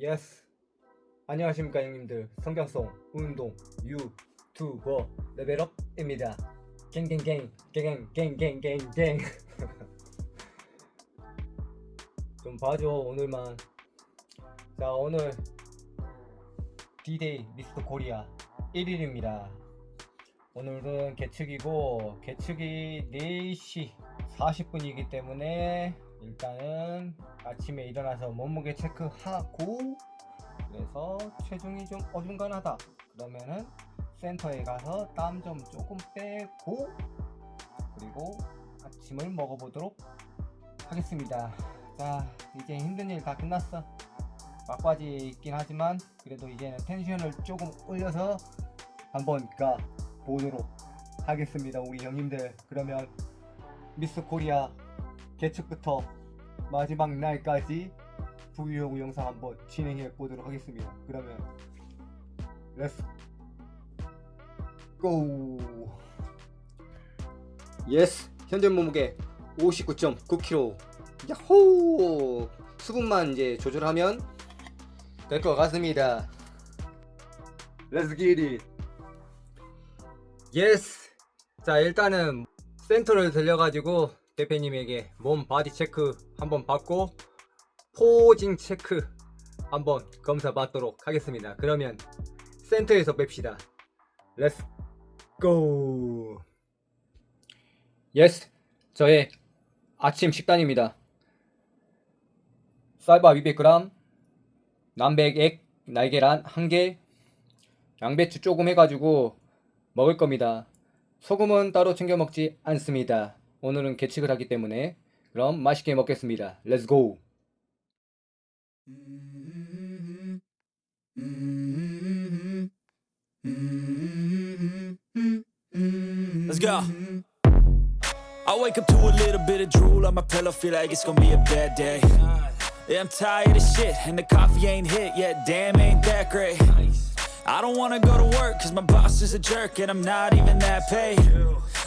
예스. 안녕하십니까 형님들. 성경송 운동 유튜버 레벨업입니다. 갱갱갱 갱갱갱갱갱갱 좀 봐줘 오늘만. 자 오늘 D-Day 미스터 코리아 1일입니다. 오늘은 개측이고 개측이 4시 40분이기 때문에 일단은 아침에 일어나서 몸무게 체크하고 그래서 체중이 좀 어중간하다. 그러면은 센터에 가서 땀 좀 조금 빼고 그리고 아침을 먹어보도록 하겠습니다. 자 이제 힘든 일 다 끝났어. 막바지 있긴 하지만 그래도 이제는 텐션을 조금 올려서 한번 가 보도록 하겠습니다 우리 형님들. 그러면 미스 코리아 개측부터 마지막 날까지 브이로그 영상 한번 진행해 보도록 하겠습니다. 그러면 렛츠 고! 예스! 현재 몸무게 59.9kg 야호! 수분만 이제 조절하면 될 것 같습니다. 렛츠 기릿! 예스! 자 일단은 센터를 들려가지고 대표님에게 몸 바디 체크 한번 받고 포징 체크 한번 검사 받도록 하겠습니다. 그러면 센터에서 뺍시다. 렛츠 고! 예스! 저의 아침 식단입니다. 쌀밥 200g, 남백액 날계란 1개, 양배추 조금 해가지고 먹을 겁니다. 소금은 따로 챙겨 먹지 않습니다. 오늘은 개측을 하기 때문에 그럼 맛있게 먹겠습니다. 렛츠 고! Let's go. I wake up to a little bit of drool on my pillow, feel like it's gonna be a bad day. Yeah, I'm tired of shit, and the coffee ain't hit yet. Damn, ain't that great. I don't wanna go to work, cause my boss is a jerk, and I'm not even that paid.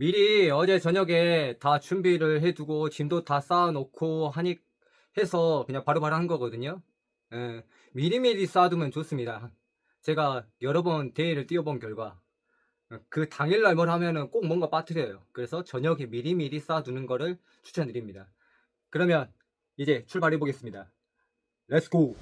미리 어제 저녁에 다 준비를 해두고 짐도 다 쌓아놓고 하니 해서 그냥 바로바로 한 거거든요. 예, 미리미리 쌓아두면 좋습니다. 제가 여러 번 대회를 뛰어본 결과 어, 그 당일날 뭘 하면은 꼭 뭔가 빠뜨려요. 그래서 저녁에 미리미리 쌓아두는 거를 추천드립니다. 그러면 이제 출발해 보겠습니다. 렛츠고!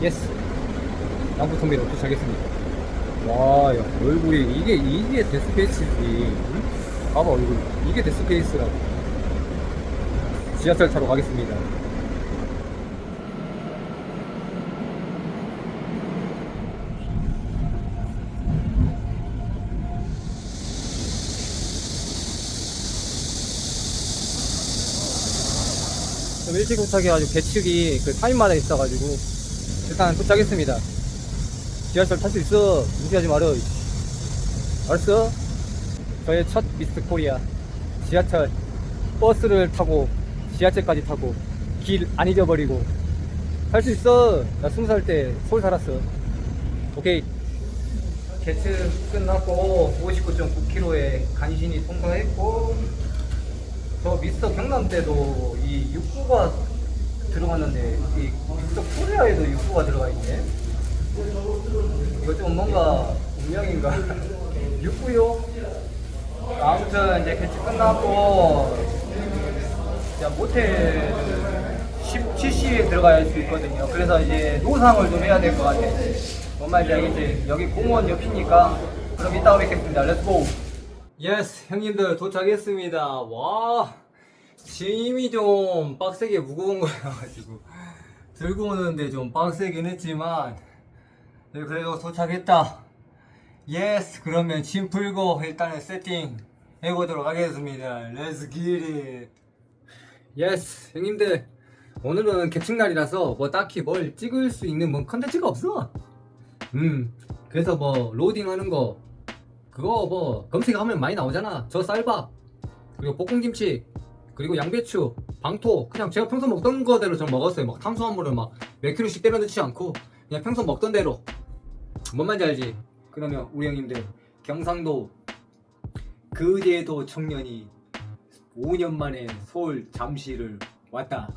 예스! 남부통비로 도착했습니다. 와, 야, 얼굴이, 이게, 이게 데스페이스지. 응? 봐봐, 얼굴. 이게 데스페이스라고. 지하철 타러 가겠습니다. 좀 일찍 도착해가지고 계측이 그 타임마다 있어가지고 일단 도착했습니다. 지하철 탈 수 있어. 무시하지 말어. 알았어? 저의 첫 미스트 코리아 지하철 버스를 타고 지하철까지 타고 길 안 잊어버리고 할 수 있어. 나 스무 살 때 서울 살았어. 오케이. 개측 끝났고 59.9km에 간신히 통과했고 저 미스터 경남 때도 이 6구가 들어갔는데 이또 코리아에도 육구가 들어가 있네. 이거 좀 뭔가 운명인가? 육구요? 아무튼 이제 개최 끝났고 자, 모텔 17시에 들어가야 할수 있거든요. 그래서 이제 노상을 좀 해야 될 것 같아. 뭔 말인지 알겠지? 여기 공원 옆이니까 그럼 이따가 뵙겠습니다. 렛츠고! 예스! 형님들 도착했습니다. 와! 짐이 좀 빡세게 무거운 거여가지고 들고 오는데 좀 빡세긴 했지만 네, 그래도 도착했다. 예스! 그러면 짐 풀고 일단은 세팅 해보도록 하겠습니다. Let's get it! 예스 형님들 오늘은 개측날이라서 뭐 딱히 뭘 찍을 수 있는 뭔 컨텐츠가 없어 음 그래서 뭐 로딩 하는 거 그거 뭐 검색하면 많이 나오잖아 저 쌀밥 그리고 볶음김치 그리고 양배추 방토 그냥 제가 평소 먹던 거대로 좀 먹었어요 막 탄수화물을 막 몇 킬로씩 때려 넣지 않고 그냥 평소 먹던 대로 뭔 말인지 알지 그러면 우리 형님들 경상도 그제도 청년이 5년 만에 서울 잠실을 왔다.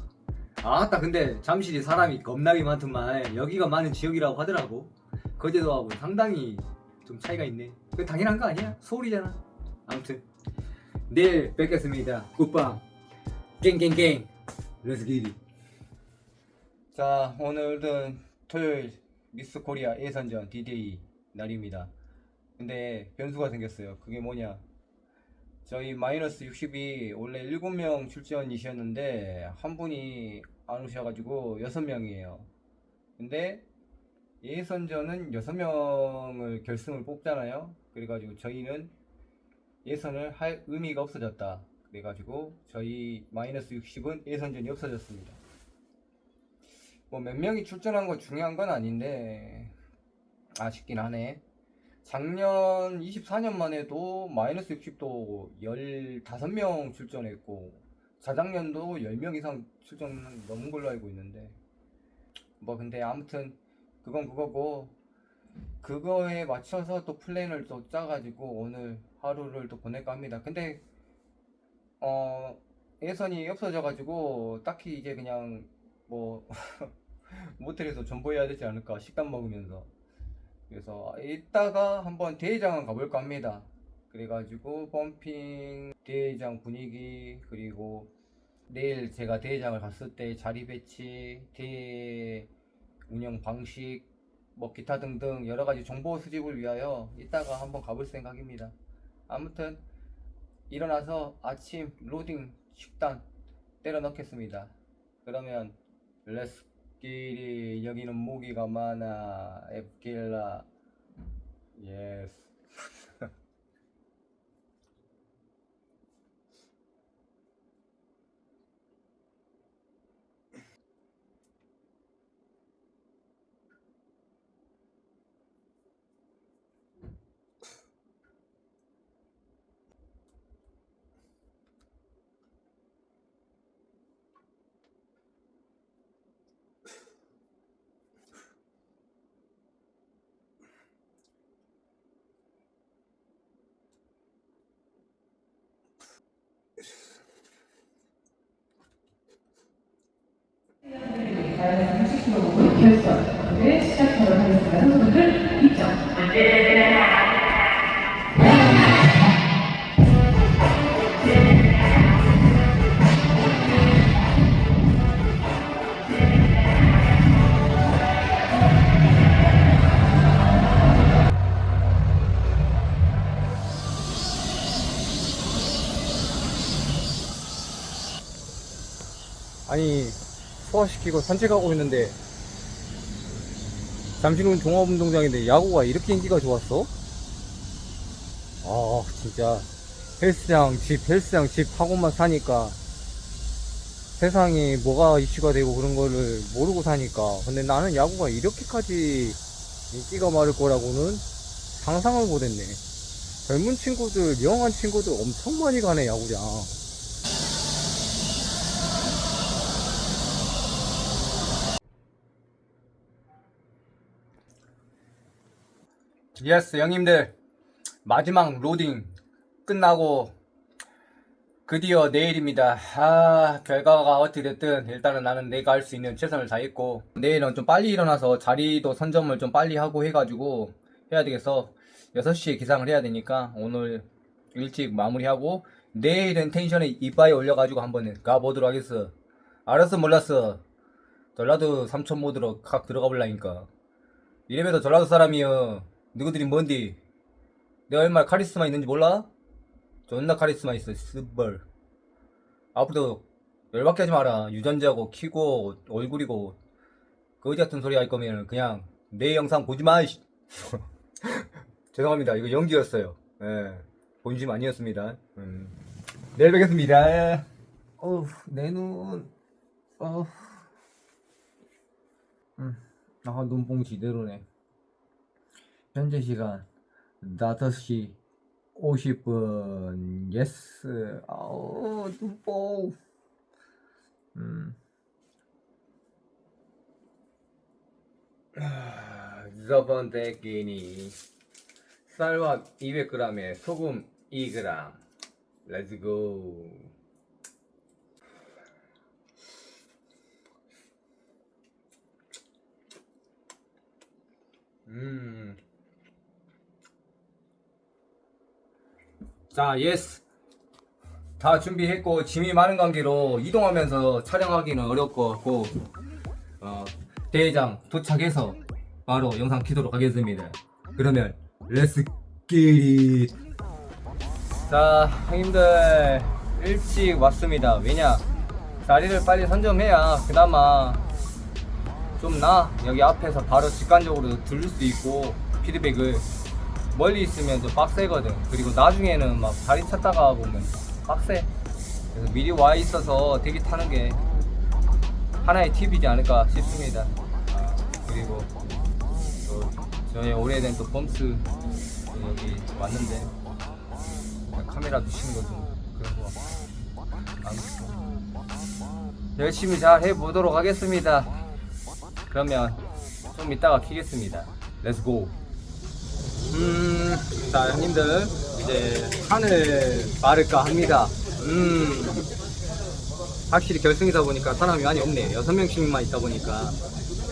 아따 근데 잠실이 사람이 겁나게 많더만 여기가 많은 지역이라고 하더라고. 거제도하고 상당히 좀 차이가 있네. 그 당연한 거 아니야? 서울이잖아. 아무튼 내일 뵙겠습니다. 굿밤. 갱갱갱. 렛츠 기릿. 자 오늘은 토요일 미스 코리아 예선전 D-Day 날입니다. 근데 변수가 생겼어요. 그게 뭐냐? 저희 마이너스 60이 원래 7명 출전이셨는데 한 분이 안 오셔가지고 6명이에요. 근데 예선전은 6명을 결승을 뽑잖아요. 그래가지고 저희는 예선을 할 의미가 없어졌다. 그래가지고 저희 마이너스 60은 예선전이 없어졌습니다. 뭐 몇 명이 출전한 건 중요한 건 아닌데 아쉽긴 하네. 작년 24년만 해도 마이너스 60도 15명 출전했고 자작년도 10명 이상 출전 넘은 걸로 알고 있는데 뭐 근데 아무튼 그건 그거고 그거에 맞춰서 또 플랜을 또 짜가지고 오늘 하루를 또 보낼까 합니다 근데 어 예선이 없어져가지고 딱히 이제 그냥 뭐 모텔에서 전보해야 되지 않을까 식단 먹으면서 그래서 이따가 한번 대회장을 가볼까 합니다. 그래가지고 펌핑 대회장 분위기 그리고 내일 제가 대회장을 갔을 때 자리 배치, 대회 운영 방식, 뭐 기타 등등 여러 가지 정보 수집을 위하여 이따가 한번 가볼 생각입니다. 아무튼 일어나서 아침 로딩 식단 때려 넣겠습니다. 그러면 렛츠 끼리 여기는 모기가 많아 앱길라 예스 결선을 시작하도록 하겠습니다. 선수들 입장. 소화시키고 산책하고 있는데 잠실은 종합운동장인데 야구가 이렇게 인기가 좋았어? 아 진짜. 헬스장 집 헬스장 집 하고만 사니까 세상에 뭐가 이슈가 되고 그런 거를 모르고 사니까. 근데 나는 야구가 이렇게까지 인기가 많을 거라고는 상상을 못했네. 젊은 친구들 영한 친구들 엄청 많이 가네 야구장 예스 형님들 마지막 로딩 끝나고 드디어 내일입니다. 아, 결과가 어떻게 됐든 일단은 나는 내가 할 수 있는 최선을 다했고 내일은 좀 빨리 일어나서 자리도 선점을 좀 빨리 하고 해가지고 해야 되겠어. 6시에 기상을 해야 되니까 오늘 일찍 마무리하고 내일은 텐션에 이빠이 올려가지고 한번 가보도록 하겠어. 알았어 몰랐어. 전라도 삼촌 모드로 각 들어가 볼라니까. 이래봬도 전라도 사람이여. 누구들이 뭔디? 내가 얼마나 카리스마 있는지 몰라? 존나 카리스마 있어, 스벌. 앞으로도 열받게 하지 마라. 유전자고, 키고, 얼굴이고, 거지 같은 소리 할 거면 그냥 내 영상 보지 마. 죄송합니다. 이거 연기였어요. 예. 본심 아니었습니다. 음. 내일 뵙겠습니다. 어우, 내 눈, 어우. 음, 아, 눈뽕 지대로네. 현재 시간 5시 50분. 예스. 아우, 눈뽕. 음. 아, 첫 번째 끼니. 쌀밥 200g에 소금 2g. 렛츠고. 음. 자, 예스. 다 준비했고 짐이 많은 관계로 이동하면서 촬영하기는 어렵고 어, 대회장 도착해서 바로 영상 키도록 하겠습니다. 그러면 렛츠 기릿. 자, 형님들 일찍 왔습니다. 왜냐? 자리를 빨리 선점해야 그나마 좀 나. 여기 앞에서 바로 직관적으로 들을 수 있고 피드백을 멀리 있으면 좀 빡세거든. 그리고 나중에는 막 자리 찾다가 보면 빡세. 그래서 미리 와 있어서 대기 타는 게 하나의 팁이지 않을까 싶습니다. 아, 그리고 또 저희 오래된 또 범스 여기 왔는데 카메라 두시는 거좀 그런 거 열심히 잘 해보도록 하겠습니다. 그러면 좀 이따가 키겠습니다. 렛츠고. 음, 자, 형님들, 이제 산을 마를까 합니다. 음, 확실히 결승이다 보니까 사람이 많이 없네요. 여섯 명씩만 있다 보니까.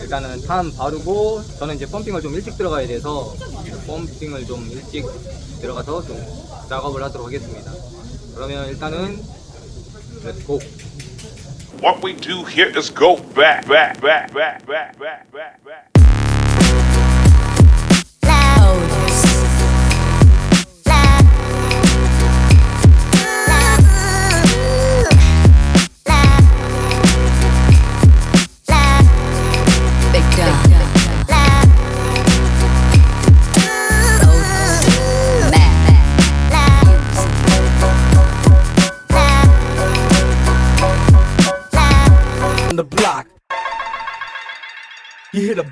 일단은 탄 바르고, 저는 이제 펌핑을 좀 일찍 들어가야 돼서, 펌핑을 좀 일찍 들어가서 좀 작업을 하도록 하겠습니다. 그러면 일단은, 렛츠고. What we do here is go back, back, back, back, back, back, back, back.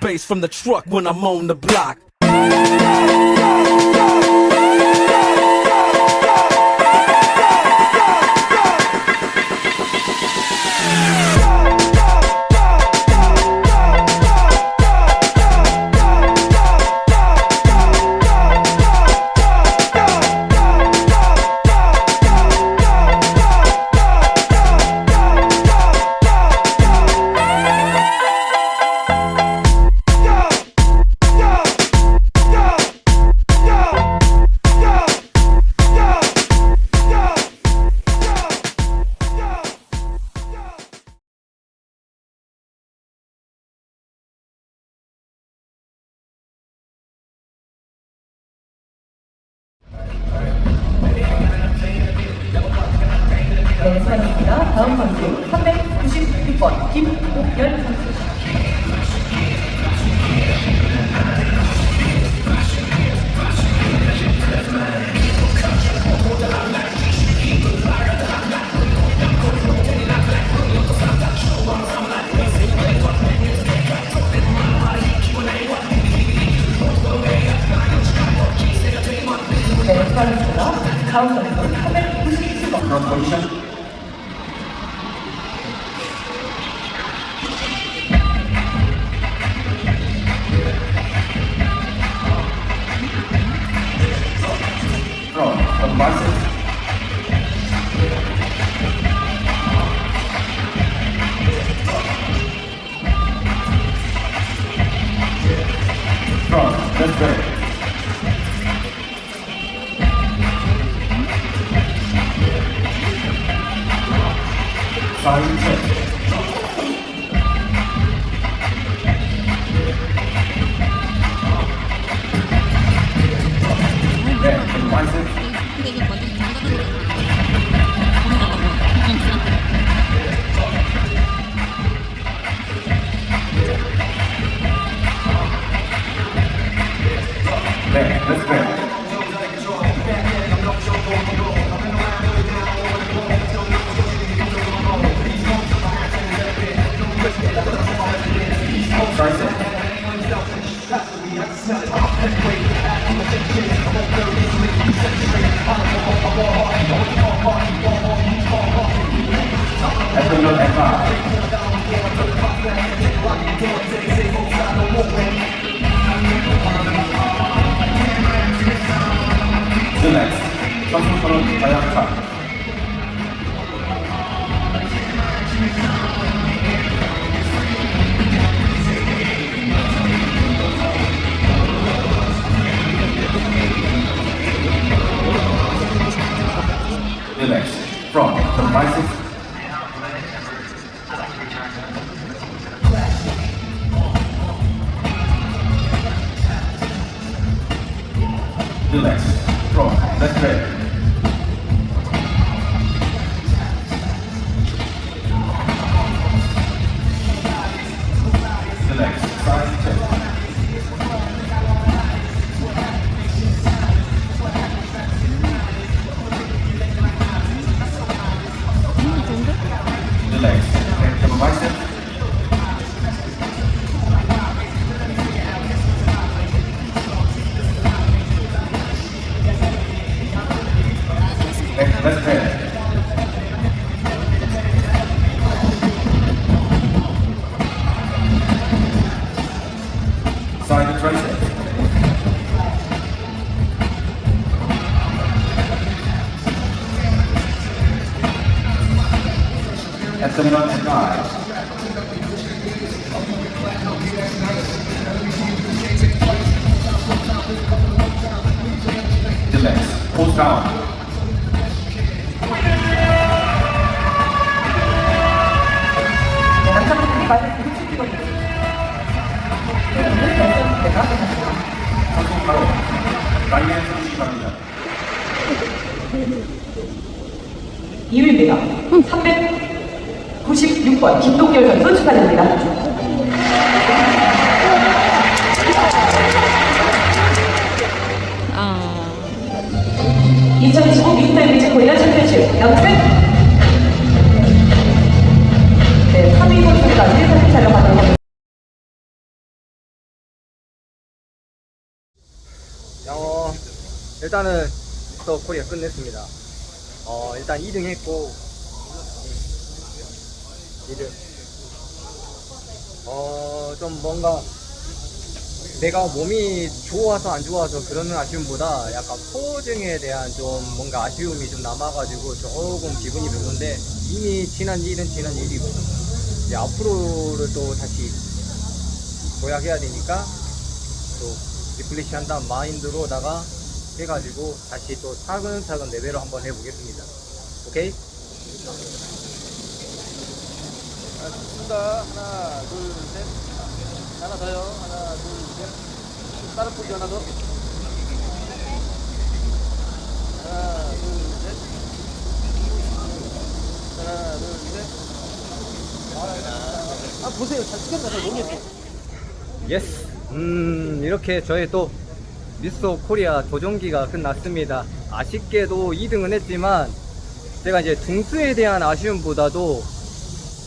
Bass from the truck when I'm on the block. 네, 수고하셨습니다. 다음 선수 397번. Front, let's pray. 2위입니다. 396번 김동열 선수 축하드립니다. 아. 2025 미스터 이미지 코리아 챔피언십 남색 네, 3위 선수까지 사진 촬영하도록 하겠습니다. 어, 일단은 또 코리아 끝냈습니다. 어, 일단 2등 했고, 2등. 어, 좀 뭔가, 내가 몸이 좋아서 안 좋아서 그런 아쉬움보다 약간 포징에 대한 좀 뭔가 아쉬움이 좀 남아가지고 조금 기분이 별론데, 이미 지난 일은 지난 일이고, 이제 앞으로를 또 다시 도약해야 되니까, 또 리플레시 한다는 마인드로다가 해가지고 다시 또 차근차근 레벨을 한번 해보겠습니다. 오케이? 좋습니다. 하나, 둘, 셋. 하나 더요. 하나, 둘, 셋. 다른 포즈 하나 더. 하나, 둘, 셋. 하나, 둘, 셋. 아, 보세요. 잘 찍었나? 잘 모르겠어. 예스. 음, 이렇게 저의 또 미스터 코리아 도전기가 끝났습니다. 아쉽게도 2등은 했지만 제가 이제 등수에 대한 아쉬움보다도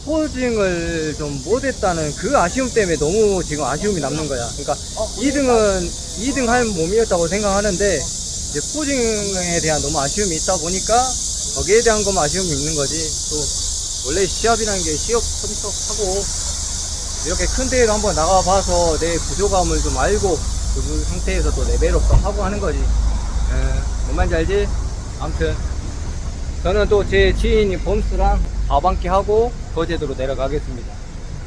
포징을 좀 못했다는 그 아쉬움 때문에 너무 지금 아쉬움이 남는 거야. 그러니까 2등은 2등 할 몸이었다고 생각하는데 이제 포징에 대한 너무 아쉬움이 있다 보니까 거기에 대한 것만 아쉬움이 있는 거지. 또 원래 시합이라는 게 시합 컴퓨터 하고 이렇게 큰 대회를 한번 나가봐서 내 부족함을 좀 알고 그 상태에서 또 레벨업도 하고 하는 거지. 에, 뭔 말인지 알지? 아무튼 저는 또 제 지인이 범스랑 밥한끼 하고 거제도로 내려가겠습니다.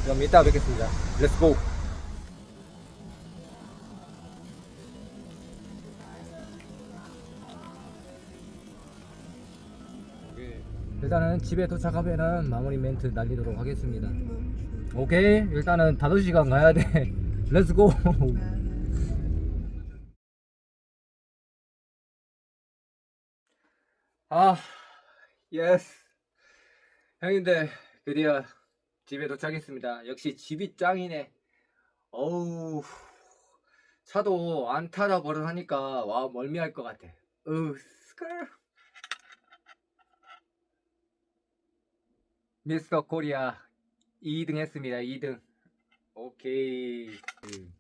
그럼 이따 뵙겠습니다. 렛츠고! 예, 일단은 집에 도착하면은 마무리 멘트 날리도록 하겠습니다. 오케이? 일단은 5시간 가야 돼. 렛츠고! 아 예스 형님들 드디어 집에 도착했습니다. 역시 집이 짱이네. 어우 차도 안 타다 버릇하니까 와 멀미할 것 같아. 으 스컬. 미스터 코리아 2등 했습니다. 2등. 오케이. 음.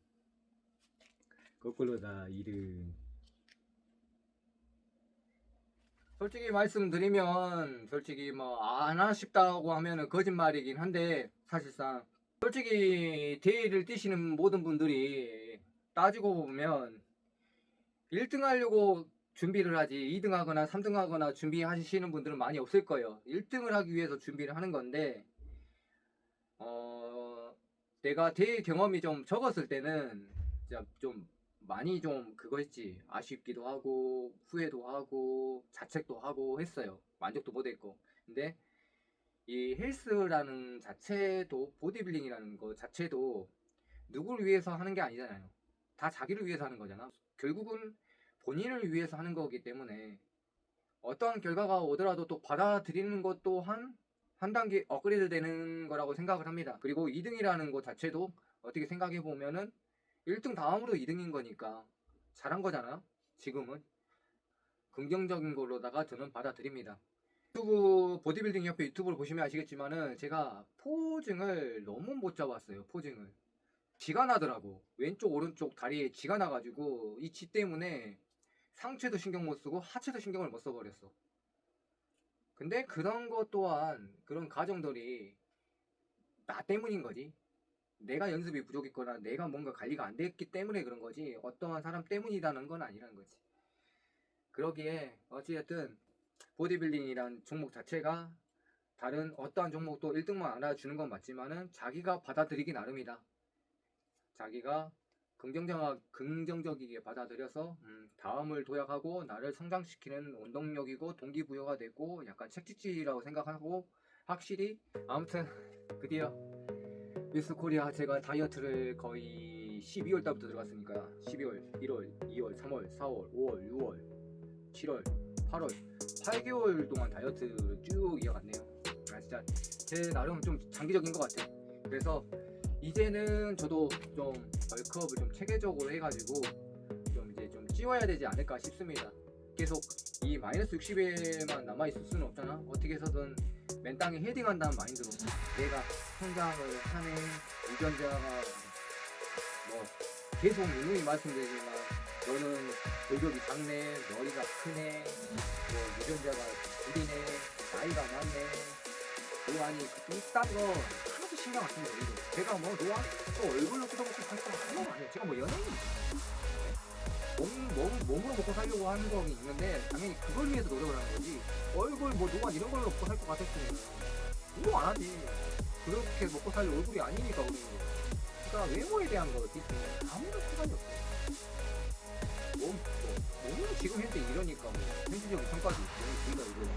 거꾸로다 2등. 솔직히 말씀드리면 솔직히 뭐안 하십다고 하면은 거짓말이긴 한데 사실상 솔직히 대회를 뛰시는 모든 분들이 따지고 보면 1등 하려고 준비를 하지 2등 하거나 3등 하거나 준비하시는 분들은 많이 없을 거예요. 1등을 하기 위해서 준비를 하는 건데 어 내가 대회 경험이 좀 적었을 때는 좀 많이 좀 그거 했지 아쉽기도 하고 후회도 하고 자책도 하고 했어요. 만족도 못 했고 근데 이 헬스라는 자체도 보디빌딩이라는 거 자체도 누구를 위해서 하는 게 아니잖아요. 다 자기를 위해서 하는 거잖아. 결국은 본인을 위해서 하는 거기 때문에 어떠한 결과가 오더라도 또 받아들이는 것 또한 한 단계 업그레이드 되는 거라고 생각을 합니다. 그리고 2등이라는 것 자체도 어떻게 생각해 보면은 1등 다음으로 2등인 거니까 잘한 거잖아요. 지금은 긍정적인 걸로다가 저는 받아들입니다. 유튜브 보디빌딩 협회 유튜브를 보시면 아시겠지만은 제가 포징을 너무 못 잡았어요. 포징을 쥐가 나더라고. 왼쪽 오른쪽 다리에 쥐가 나가지고 이쥐 때문에 상체도 신경 못 쓰고 하체도 신경을 못 써버렸어. 근데 그런 것 또한 그런 과정들이 나 때문인 거지. 내가 연습이 부족했거나 내가 뭔가 관리가 안 됐기 때문에 그런 거지 어떠한 사람 때문이라는 건 아니라는 거지. 그러기에 어찌됐든 보디빌딩이란 종목 자체가 다른 어떠한 종목도 1등만 알아주는 건 맞지만은 자기가 받아들이기 나름이다. 자기가 긍정적, 긍정적이게 받아들여서 음, 다음을 도약하고 나를 성장시키는 원동력이고 동기부여가 되고 약간 책찍질이라고 생각하고 확실히 아무튼 드디어 미스 코리아 제가 다이어트를 거의 12월 달부터 들어갔으니까 12월, 1월, 2월, 3월, 4월, 5월, 6월, 7월, 8월 8개월 동안 다이어트를 쭉 이어갔네요. 아 진짜 제 나름 좀 장기적인 것 같아. 그래서 이제는 저도 좀 벌크업을 좀 체계적으로 해가지고 좀 이제 좀 찌워야 되지 않을까 싶습니다. 계속 이 마이너스 60에만 남아 있을 수는 없잖아. 어떻게 해서든 맨 땅에 헤딩한다는 마인드로 내가 성장을 하는 유전자가 뭐 계속 누누이 말씀드리지만 너는 골격이 작네, 머리가 크네, 뭐 유전자가 구리네, 나이가 많네, 노안이 그딴 거 하나도 신경 안 씁니다. 이거. 제가 뭐 노안 또 얼굴로 뜯어먹고 살거 하나도 아니에요. 제가 뭐 연예인입니다. 몸, 몸, 몸 으로 먹고 살려고 하는 거 있는데 당연히 그걸 위해서 노력을 하는 거지. 얼굴 뭐 노안 이런 걸로 먹고 살 것 같았으면 운동 안 하지. 그렇게 먹고 살 얼굴이 아니니까 우리는 그러니까 외모에 대한 거 디스는 아무런 시간이 없어. 몸, 뭐, 몸은 지금 현재 이러니까 뭐 현실적인 평가도 있고 우리가 이거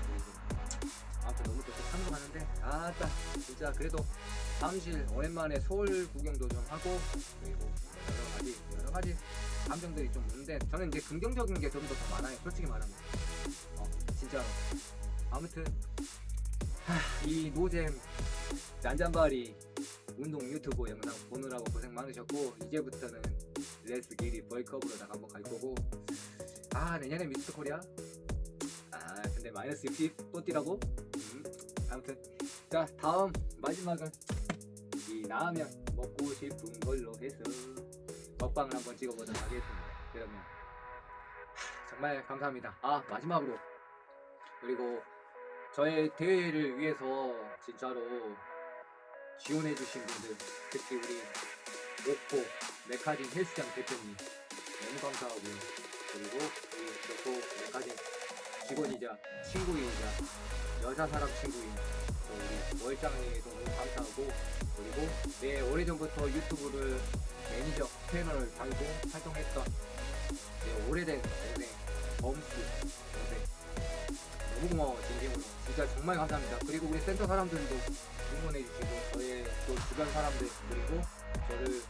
아무튼 너무 또 참석하는데. 아따 진짜 그래도 사무실 오랜만에 서울 구경도 좀 하고 그리고 가지 여러 가지 감정들이 좀 있는데 저는 이제 긍정적인 게 좀더더 많아요. 솔직히 말하면. 어 진짜로. 아무튼 하, 이 노잼 잔잔바리 운동 유튜브 영상 보느라고 고생 많으셨고 이제부터는 레스 길이 벌크업으로다가 한번 갈 거고. 아 내년에 미스터 코리아? 아 근데 마이너스 60 또 뛰라고? 음, 아무튼. 자 다음 마지막은 이 나으면 먹고 싶은 걸로 해서 먹방을 한번 찍어보도록 하겠습니다. 그러면 하, 정말 감사합니다. 아 마지막으로. 그리고 저의 대회를 위해서 진짜로 지원해주신 분들 특히 우리 옥포 메카진 헬스장 대표님 너무 감사하고요. 그리고 우리 옥포 메카진 직원이자 친구이자 여자 사람 친구인 또 우리 월장님에도 너무 감사하고 그리고 내 오래전부터 유튜브를 매니저 채널을 달고 활동했던 내 오래된 동생 범수 동생. 너무 고마워 진심으로. 진짜 정말 감사합니다. 그리고 우리 센터 사람들도 응원해 주시고 저의 또 주변 사람들 그리고 저를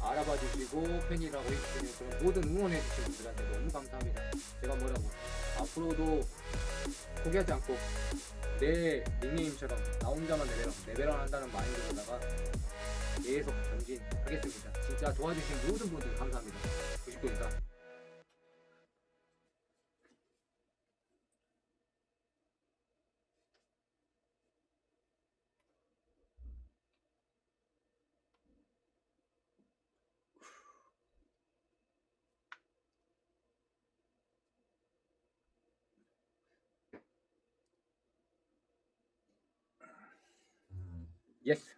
알아봐 주시고 팬이라고 해주시는 그런 모든 응원해 주신 분들한테 너무 감사합니다. 제가 뭐라고 앞으로도 포기하지 않고 내 닉네임처럼 나 혼자만 레벨업 레벨업 한다는 마인드로다가 계속 전진하겠습니다. 진짜 도와주신 모든 분들 감사합니다. 99 인사 예 스